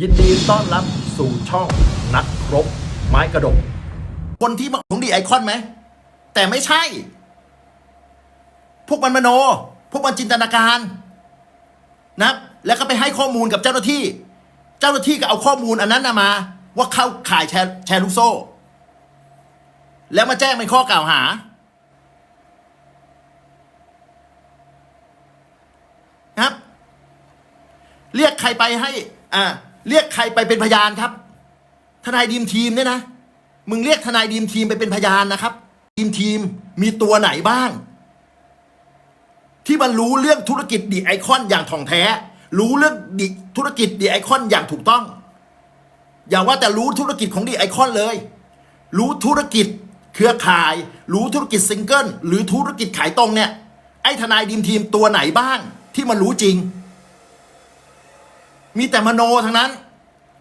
ยินดีต้อนรับสู่ช่องนักรบ ไม้กระดก คนที่บอกของดีไอคอนไหม แต่ไม่ใช่ พวกมันมโน พวกมันจินตนาการนะแล้วก็ไปให้ข้อมูลกับเจ้าหน้าที่ เจ้าหน้าที่ก็เอาข้อมูลอันนั้นนะมา ว่าเข้าข่ายแชร์แชร์ลูกโซ่ แล้วมาแจ้งเป็นข้อกล่าวหานะครับ เรียกใครไปให้ อ่า เรียกใครไปเป็นพยานครับ ทนายดีมทีมเนี่ยนะ มึงเรียกทนายดีมทีมไปเป็นพยานนะครับดีมทีมมีตัวไหนบ้าง ที่มันรู้เรื่องธุรกิจดีไอคอนอย่างถ่องแท้ รู้เรื่องดิธุรกิจดีไอคอนอย่างถูกต้อง อย่าว่าแต่รู้ธุรกิจของดีไอคอนเลย รู้ธุรกิจเครือข่าย รู้ธุรกิจซิงเกิลหรือธุรกิจขายตรงเนี่ยไอ้ทนายดีมทีมตัวไหนบ้าง ที่มันรู้จริง มีแต่มโนทั้งนั้น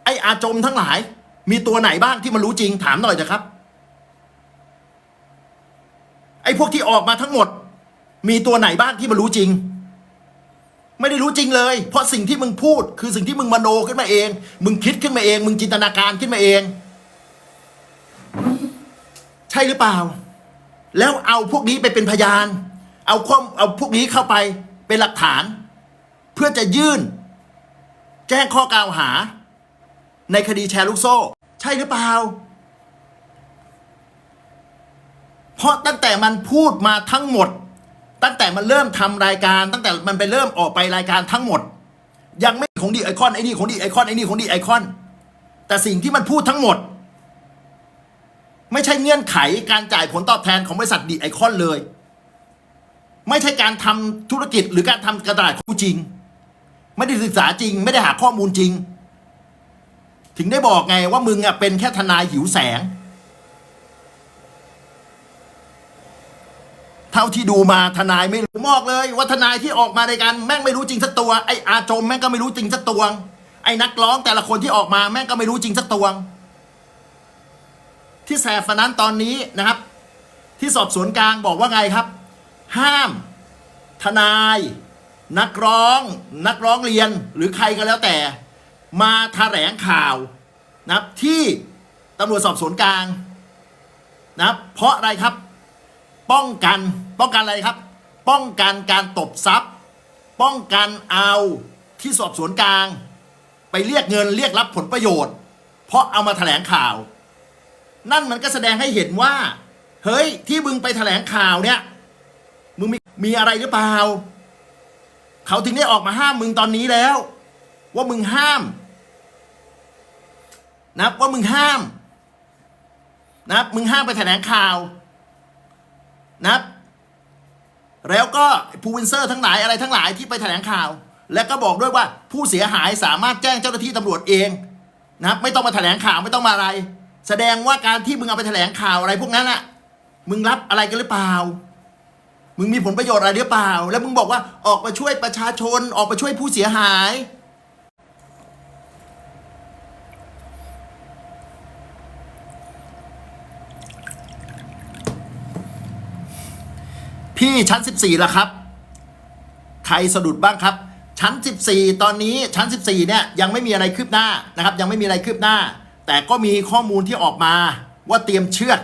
ไอ้อาจมทั้งหลาย มีตัวไหนบ้างที่มันรู้จริงถามหน่อยเถอะครับ ไอ้พวกที่ออกมาทั้งหมด มีตัวไหนบ้างที่มันรู้จริง ไม่ได้รู้จริงเลย เพราะสิ่งที่มึงพูด คือสิ่งที่มึงมโนขึ้นมาเอง มึงคิดขึ้นมาเอง มึงจินตนาการขึ้นมาเอง ใช่หรือเปล่า แล้วเอาพวกนี้ไปเป็นพยาน เอาข้อมเอาพวกนี้เข้าไปเป็นหลักฐาน เพื่อจะยื่น แจ้งข้อกล่าวหา ในคดีแชร์ลูกโซ่ ใช่หรือเปล่า เพราะตั้งแต่มันพูดมาทั้งหมด ตั้งแต่มันเริ่มทำรายการ ตั้งแต่มันไปเริ่มออกไปรายการทั้งหมด ยังไม่ของดีไอคอนไอ้นี่ของดีไอคอนไอ้นี่ของดีไอคอน แต่สิ่งที่มันพูดทั้งหมด ไม่ใช่เงื่อนไขการจ่ายผลตอบแทนของบริษัทดีไอคอนเลย ไม่ใช่การทำธุรกิจหรือการทำกระดาษคู่จริง ไม่ได้ศึกษาจริง ไม่ได้หาข้อมูลจริง ถึงได้บอกไงว่ามึงอะเป็นแค่ทนายหิวแสง เท่าที่ดูมาทนายไม่รู้มอกเลย ว่าทนายที่ออกมาในการแม่งไม่รู้จริงสักตัวไออาจมแม่งก็ไม่รู้จริงสักตัวไอ้นักร้องแต่ละคนที่ออกมาแม่งก็ไม่รู้จริงสักตัวที่แสบนั้นตอนนี้นะครับ ที่สอบสวนกลางบอกว่าไงครับ ห้าม ทนาย นักร้องนักร้องเรียนหรือใครก็แล้วแต่ มาแถลงข่าวนะครับที่ตำรวจสอบสวนกลางนะครับเพราะอะไรครับ ป้องกันป้องกันอะไรครับ ป้องกันการตบทรัพย์ ป้องกันเอาที่สอบสวนกลาง ไปเรียกเงินเรียกรับผลประโยชน์ เพราะเอามาแถลงข่าว นั่นมันก็แสดงให้เห็นว่า เฮ้ยที่มึงไปแถลงข่าวเนี่ยมึงมีมีอะไรหรือเปล่า เขาถึงได้ออกมาห้ามมึงตอนนี้แล้ว ว่ามึงห้าม นะว่ามึงห้าม นะมึงห้ามไปแถลงข่าวนะแล้วก็พูวินเซอร์ทั้งหลายอะไรทั้งหลายที่ไปแถลงข่าว และก็บอกด้วยว่าผู้เสียหายสามารถแจ้งเจ้าหน้าที่ตำรวจเองนะครับไม่ต้องมาแถลงข่าวไม่ต้องมาอะไร แสดงว่าการที่มึงเอาไปแถลงข่าวอะไรพวกนั้นอะมึงรับอะไรกันหรือเปล่า มึงมีผลประโยชน์อะไรหรือเปล่า แล้วมึงบอกว่าออกมาช่วยประชาชนออกมาช่วยผู้เสียหาย พี่ชั้น 14ละครับ ใครสะดุดบ้างครับ ชั้น 14 ตอนนี้ชั้น 14 เนี่ยยังไม่มีอะไรคืบหน้านะครับ ยังไม่มีอะไรคืบหน้า แต่ก็มีข้อมูลที่ออกมาว่าเตรียมเชือด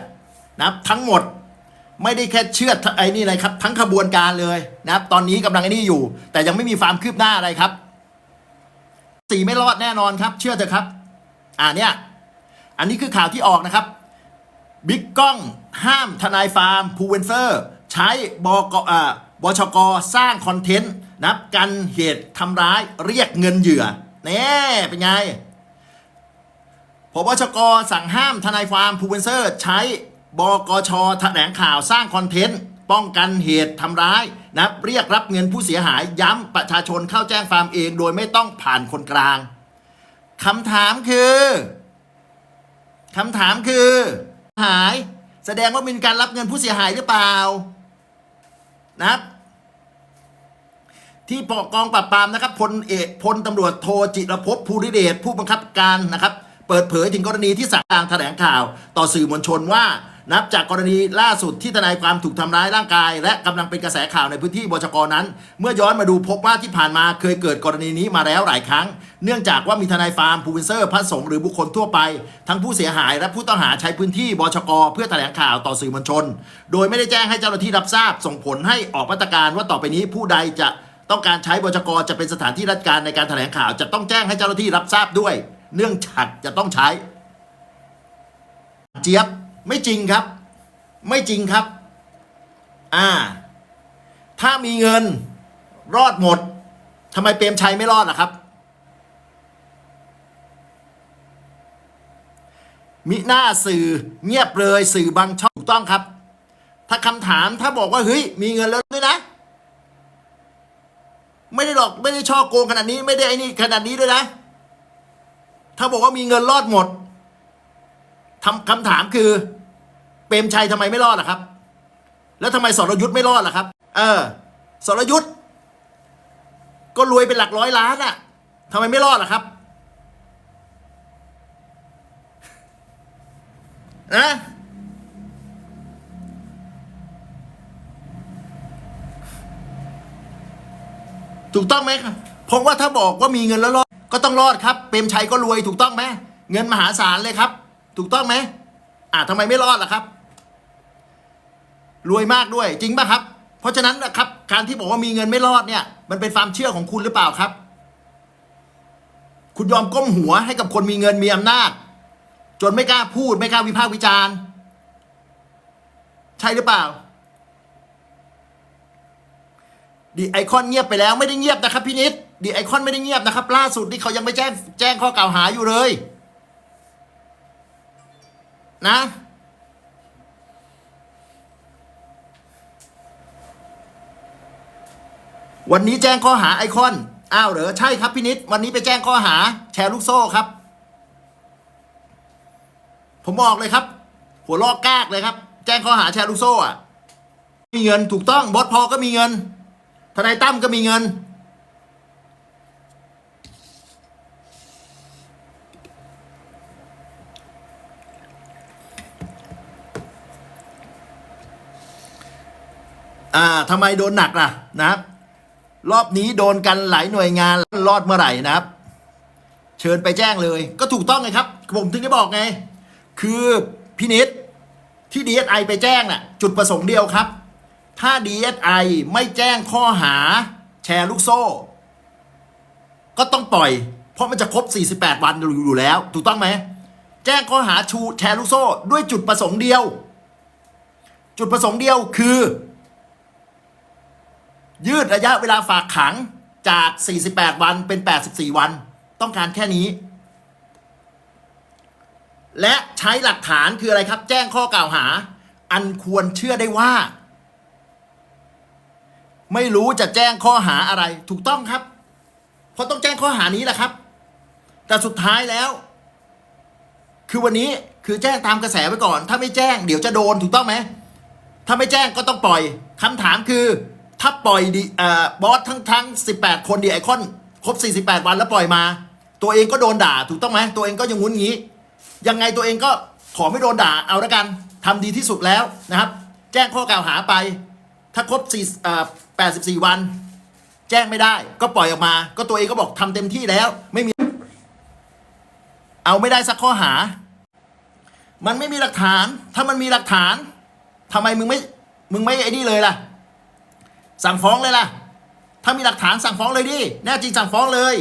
นะครับทั้งหมด ไม่ได้แค่เชือดไอ้นี่เลยครับ ทั้งขบวนการเลยนะครับ ตอนนี้กำลังไอ้นี่อยู่ แต่ยังไม่มีความคืบหน้าอะไรครับ สีไม่รอดแน่นอนครับ เชื่อเถอะครับ อ่าเนี่ยอันนี้คือข่าวที่ออกนะครับบิ๊กก้องห้ามทนายฟาร์มพูเวนเฟอร์ ใช้บกอ่าบชกสร้างคอนเทนต์นับกันเหตุทำร้ายเรียกเงินเหยื่อแน่เป็นไงพบชกสั่งห้ามทนายฟาร์มพูเวนเซอร์ ใช้ บกชแถลงข่าวสร้างคอนเทนต์ ป้องกันเหตุทำร้ายนะเรียกรับเงินผู้เสียหายย้ำประชาชนเข้าแจ้งฟาร์มเอง โดยไม่ต้องผ่านคนกลางคำถามคือคำถามคือ หาย แสดงว่ามีการรับเงินผู้เสียหายหรือเปล่านะครับที่ปกองปราบปรามนะครับพลเอกพลตำรวจโทจิรภพภูริเดชผู้บังคับการนะครับ เปิดเผยถึงกรณีที่สั่งการแถลงข่าว ต่อสื่อมวลชนว่า นับจากกรณีล่าสุดที่ทนายความถูกทำร้ายร่างกาย และกำลังเป็นกระแสข่าวในพื้นที่บชกนั้น เมื่อย้อนมาดูพบว่าที่ผ่านมาเคยเกิดกรณีนี้มาแล้วหลายครั้ง เนื่องจากว่ามีทนายฟาร์มพูวินเซอร์พระสงฆ์หรือบุคคลทั่วไป ทั้งผู้เสียหายและผู้ต้องหาใช้พื้นที่บชกเพื่อแถลงข่าวต่อสื่อมวลชน โดยไม่ได้แจ้งให้เจ้าหน้าที่รับทราบ ส่งผลให้ออกมาตรการว่าต่อไปนี้ผู้ใดจะต้องการใช้บชกจะเป็นสถานที่ราชการในการแถลงข่าวจะต้องแจ้งให้เจ้าหน้าที่รับทราบด้วย เนื่องจากจะต้องใช้ เจี๊ยบ ไม่จริงครับ ไม่จริงครับ อ่า ถ้ามีเงินรอดหมดทำไมเปรมชัยไม่รอดล่ะครับ มิหน้าสื่อเงียบเลยสื่อบางช่องถูกต้องครับ ถ้าคำถามถ้าบอกว่าเฮ้ยมีเงินแล้วด้วยนะ ไม่ได้หรอกไม่ได้ช่อโกงขนาดนี้ไม่ได้ไอ้นี่ขนาดนี้ด้วยนะ ถ้าบอกว่ามีเงินรอดหมดทำคำถามคือ เปรมชัยทำไมไม่รอดล่ะครับ แล้วทำไมสรยุทธ์ไม่รอดล่ะครับ เออสรยุทธ์ก็รวยเป็นหลักร้อยล้านอะทำไมไม่รอดล่ะครับนะถูกต้องไหมครับเพราะว่าถ้าบอกว่ามีเงินแล้วรอดก็ต้องรอดครับ เปรมชัยก็รวยถูกต้องไหมเงินมหาศาลเลยครับ ถูกต้องไหมอ่าทำไมไม่รอดล่ะครับ รวยมากด้วยจริงป่ะครับ เพราะฉะนั้นนะครับการที่บอกว่ามีเงินไม่รอดเนี่ย มันเป็นความเชื่อของคุณหรือเปล่าครับ คุณยอมก้มหัวให้กับคนมีเงินมีอำนาจ จนไม่กล้าพูดไม่กล้าวิพากษ์วิจารณ์ ใช่หรือเปล่าดีไอคอนเงียบไปแล้วไม่ได้เงียบนะครับพี่นิดดีไอคอนไม่ได้เงียบนะครับ ล่าสุดนี่เขายังไม่แจ้งแจ้งข้อกล่าวหาอยู่เลย นะ วันนี้แจ้งข้อหาไอคอน อ้าวเหรอ ใช่ครับพี่นิด วันนี้ไปแจ้งข้อหาแชร์ลูกโซ่ครับ ผมบอกเลยครับ หัวลอกกากเลยครับ แจ้งข้อหาแชร์ลูกโซ่อะมีเงินถูกต้องบอสพอก็มีเงิน ทนายตั้มก็มีเงิน อ่าทำไมโดนหนักล่ะ นะ รอบนี้โดนกันหลายหน่วยงานรอดเมื่อไหร่นะครับ เชิญไปแจ้งเลย ก็ถูกต้องไงครับ ผมถึงได้บอกไง คือพี่นิดที่ DSI ไปแจ้งน่ะ จุดประสงค์เดียวครับ ถ้า DSI ไม่แจ้งข้อหาแชร์ลูกโซ่ ก็ต้องปล่อย เพราะมันจะครบ 48 วันอยู่แล้ว ถูกต้องไหม แจ้งข้อหาชูแชร์ลูกโซ่ ด้วยจุดประสงค์เดียว จุดประสงค์เดียวคือ ยืดระยะเวลาฝากขังจาก 48 วันเป็น 84 วัน ต้องการแค่นี้ และใช้หลักฐานคืออะไรครับ แจ้งข้อกล่าวหา อันควรเชื่อได้ว่า ไม่รู้จะแจ้งข้อหาอะไร ถูกต้องครับ เพราะต้องแจ้งข้อหานี้แหละครับ แต่สุดท้ายแล้ว คือวันนี้คือแจ้งตามกระแสไว้ก่อน ถ้าไม่แจ้งเดี๋ยวจะโดนถูกต้องไหมถ้าไม่แจ้งก็ต้องปล่อยคำถามคือ ถ้าปล่อยดีเอ่อบอสทั้งทั้ง 18 คนดีไอคอน ครบ 48 วันแล้วปล่อยมา ตัวเองก็โดนด่าถูกต้องไหมตัวเองก็ยังงุนงี้ ยังไงตัวเองก็ขอไม่โดนด่าเอาละกันทำดีที่สุดแล้วนะครับ แจ้งข้อกล่าวหาไป ถ้าครบ4เอ่อ84 วัน แจ้งไม่ได้ ก็ปล่อยออกมา ก็ตัวเองก็บอกทำเต็มที่แล้ว ไม่มี เอาไม่ได้สักข้อหา มันไม่มีหลักฐาน ถ้ามันมีหลักฐานทำไมมึงไม่มึงไม่ไอ้นี่เลยล่ะ สั่งฟ้องเลยล่ะ ถ้ามีหลักฐานสั่งฟ้องเลยดิแน่จริงสั่งฟ้องเลย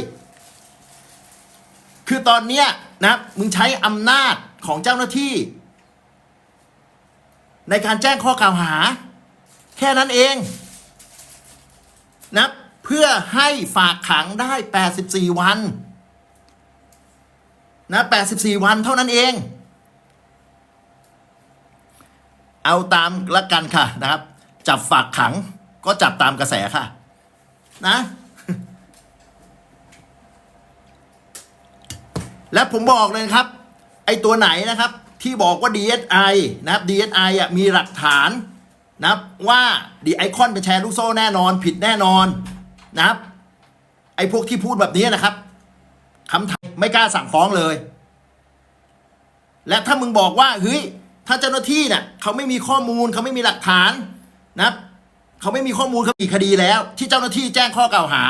คือตอนเนี้ยนะมึงใช้อำนาจของเจ้าหน้าที่ ในการแจ้งข้อกล่าวหา แค่นั้นเองนะเพื่อให้ฝากขังได้ 84 วันนะ84 วันเท่านั้นเอง เอาตามละกันค่ะนะครับ จับฝากขัง ก็จับตามกระแสค่ะ นะ และผมบอกเลยครับ ไอตัวไหนนะครับ ที่บอกว่า DSI นะครับ DSI อะมีหลักฐานนะครับว่าดีไอคอนเป็นแชร์ลูกโซ่แน่นอน ผิดแน่นอนนะครับ ไอพวกที่พูดแบบนี้นะครับคำถามไม่กล้าสั่งฟ้องเลย และถ้ามึงบอกว่าเฮ้ยถ้าเจ้าหน้าที่เนี่ยเขาไม่มีข้อมูลเขาไม่มีหลักฐานนะครับ เขาไม่มีข้อมูลเขามีคดีแล้ว ที่เจ้าหน้าที่แจ้งข้อกล่าวหา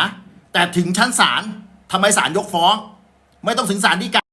แต่ถึงชั้นศาลทำไมศาลยกฟ้อง ไม่ต้องถึงศาลฎีกา